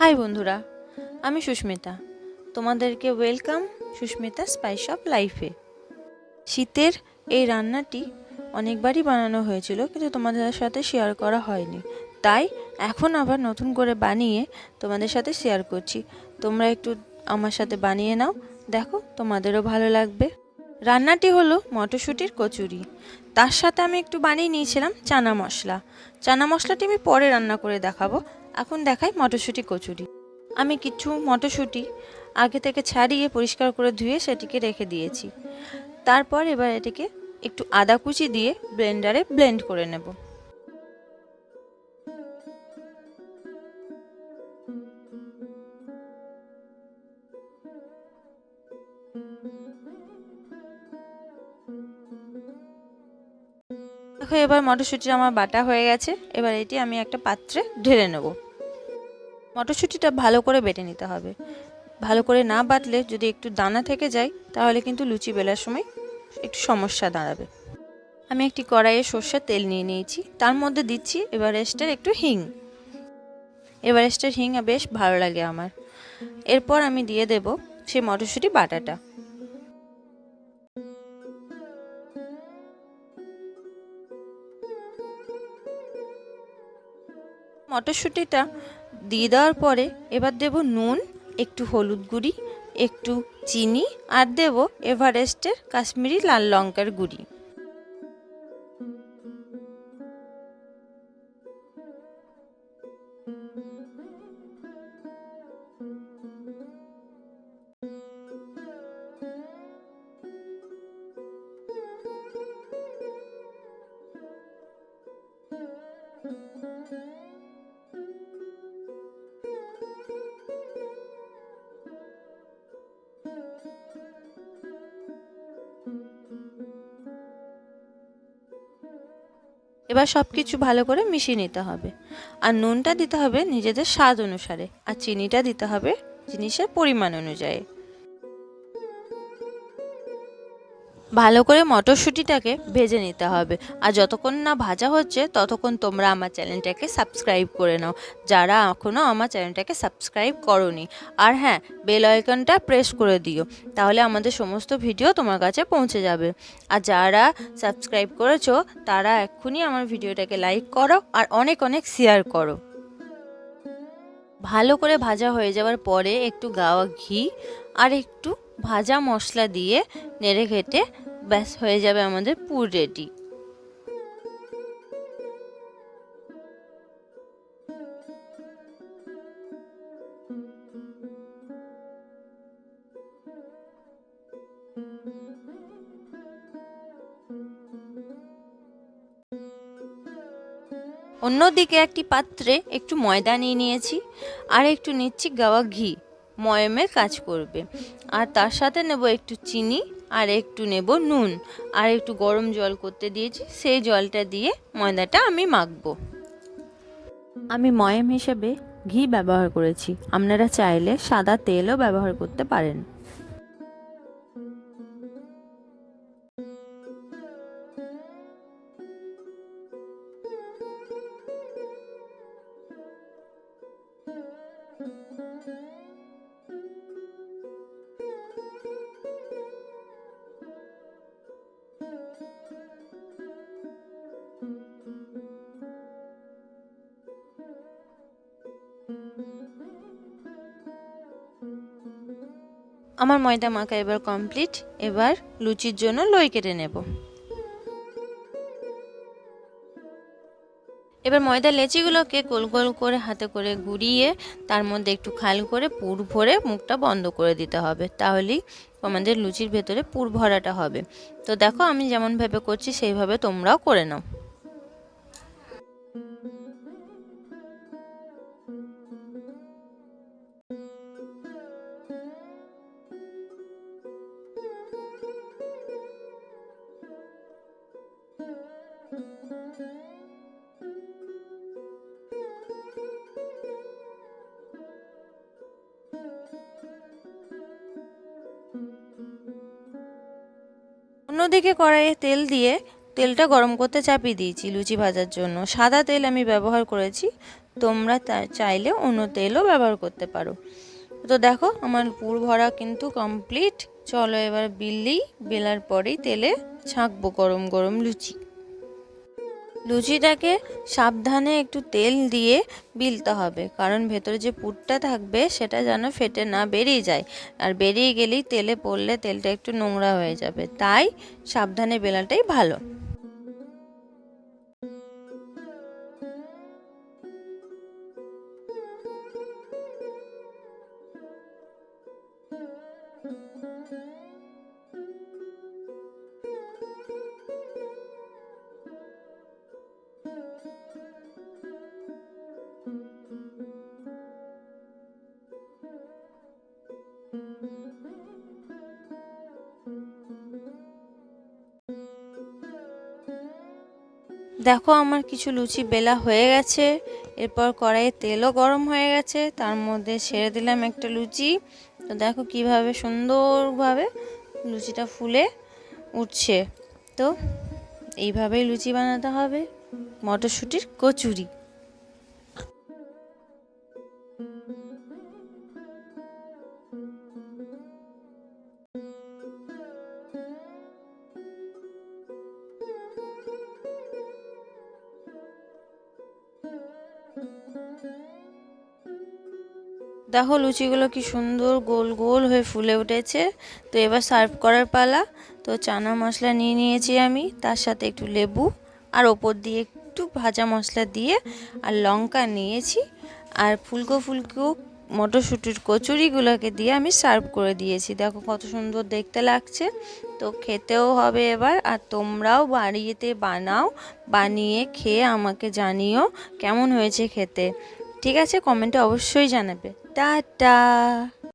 High বন্ধুরা, আমি সুস্মিতা। তোমাদেরকে ওয়েলকাম সুস্মিতা স্পাইস অফ লাইফে। শীতের এই রান্নাটি অনেকবারই বানানো হয়েছিল, কিন্তু তোমাদের সাথে শেয়ার করা হয়নি। তাই এখন আবার নতুন করে বানিয়ে তোমাদের সাথে শেয়ার করছি। তোমরা একটু আমার সাথে বানিয়ে নাও, দেখো তোমাদেরও ভালো লাগবে। রান্নাটি হলো মটরশুঁটির কচুরি। তার সাথে আমি একটু বানিয়ে নিয়েছিলাম চানা মশলা। চানা মশলাটি আমি পরে রান্না করে দেখাবো। এখন দেখাই মটরশুঁটি কচুরি। আমি কিছু মটরশুঁটি আগে থেকে ছাড়িয়ে পরিষ্কার করে ধুয়ে সেটিকে রেখে দিয়েছি। তারপর এবার এটিকে একটু আদা কুচি দিয়ে ব্লেন্ডারে ব্লেন্ড করে নেব। এবার মটরশুঁটি আমার বাটা হয়ে গেছে। এবার এটি আমি একটা পাত্রে ঢেলে নেব। মটরশুঁটিটা ভালো করে বেটে নিতে হবে। ভালো করে না বাটলে যদি একটু দানা থেকে যায়, তাহলে কিন্তু লুচি বেলার সময় একটু সমস্যা দাঁড়াবে। আমি একটি কড়াইয়ে সর্ষের তেল নিয়ে নিয়েছি। তার মধ্যে দিচ্ছি এভারেস্টের একটু হিং। এভারেস্টের হিং বেশ ভালো লাগে আমার। এরপর আমি দিয়ে দেব সেই মটরশুঁটি বাটাটা। মটরশুঁটিটা দিয়ে দেওয়ার পরে এবার দেব নুন, একটু হলুদ গুঁড়ি, একটু চিনি, আর দেব এভারেস্টের কাশ্মীরি লাল লঙ্কার গুঁড়ি। এবার সব কিছু ভালো করে মিশিয়ে নিতে হবে। আর নুনটা দিতে হবে নিজেদের স্বাদ অনুসারে। আর চিনিটা দিতে হবে জিনিসের পরিমাণ অনুযায়ী। ভালো করে মটরশুঁটিটাকে ভেজে নিতে হবে। আর যতক্ষণ না ভাজা হচ্ছে, ততক্ষণ তোমরা আমার চ্যানেলটাকে সাবস্ক্রাইব করে নাও। যারা এখনও আমার চ্যানেলটাকে সাবস্ক্রাইব করনি, আর হ্যাঁ বেল আইকনটা প্রেস করে দিও, তাহলে আমাদের সমস্ত ভিডিও তোমার কাছে পৌঁছে যাবে। আর যারা সাবস্ক্রাইব করেছ, তারা এক্ষুনি আমার ভিডিওটাকে লাইক করো, আর অনেক অনেক শেয়ার করো। ভালো করে ভাজা হয়ে যাওয়ার পরে একটু গাওয়া ঘি, আর একটু ভাজা মশলা দিয়ে নেড়ে ঘেটে ব্যাস, হয়ে যাবে আমাদের পুর রেডি। অন্যদিকে একটি পাত্রে একটু ময়দা নিয়ে নিয়েছি, আর একটু নিচ্ছি গাওয়া ঘি। ময়মের কাজ করবে। আর তার সাথে নেব একটু চিনি, আর একটু নেব নুন, আর একটু গরম জল করতে দিয়েছি, সেই জলটা দিয়ে ময়দাটা আমি মাখবো। আমি ময়ম হিসেবে ঘি ব্যবহার করেছি। আপনারা চাইলে সাদা তেলও ব্যবহার করতে পারেন। আমার ময়দা মাখা এবার কমপ্লিট এবার লুচির জন্য লই কেটে নেব। এবার ময়দা লেচিগুলোকে গোল গোল করে হাতে করে গুড়িয়ে তার মধ্যে একটু খাল করে পুর ভরে মুখটা বন্ধ করে দিতে হবে। তাহলেই আমাদের লুচির ভেতরে পুর ভরাটা হবে। তো দেখো আমি যেমনভাবে করছি, সেইভাবে তোমরাও করে নাও। অন্যদিকে কড়াইয়ে তেল দিয়ে তেলটা গরম করতে চাপিয়ে দিয়েছি লুচি ভাজার জন্য। সাদা তেল আমি ব্যবহার করেছি। তোমরা চাইলে অন্য তেলও ব্যবহার করতে পারো। তো দেখো, আমার পুর ভরা কিন্তু কমপ্লিট চলো এবার বিললেই বেলার পরেই তেলে ছাঁকবো গরম গরম লুচি। লুচিটাকে সাবধানে একটু তেল দিয়ে বিলতে হবে, কারণ ভেতরে যে পুরটা থাকবে সেটা যেন ফেটে না বেরিয়ে যায়। আর বেরিয়ে গেলেই তেলে পড়লে তেলটা একটু নোংরা হয়ে যাবে। তাই সাবধানে বেলাটাই ভালো। দেখো আমার কিছু লুচি বেলা হয়ে গেছে। এরপর কড়াইয়ে তেলও গরম হয়ে গেছে। তার মধ্যে ছেড়ে দিলাম একটা লুচি। তো দেখো কীভাবে সুন্দরভাবে লুচিটা ফুলে উঠছে। তো এইভাবেই লুচি বানাতে হবে। মটরশুঁটির কচুরি। দেখো লুচিগুলো কি সুন্দর গোল গোল হয়ে ফুলে উঠেছে। তো এবার সার্ভ করার পালা। তো চানা মশলা নিয়ে নিয়েছি আমি, তার সাথে একটু লেবু আর ওপর দিয়ে একটু ভাজা মশলা দিয়ে আর লঙ্কা নিয়েছি। আর ফুলকো ফুলকো মটরশুঁটির কচুরিগুলোকে দিয়ে আমি সার্ভ করে দিয়েছি। দেখো কত সুন্দর দেখতে লাগছে। তো খেতেও হবে এবার। আর তোমরাও বাড়িতে বানাও, বানিয়ে খেয়ে আমাকে জানিও কেমন হয়েছে খেতে। ঠিক আছে, কমেন্টে অবশ্যই জানাবে। টাটা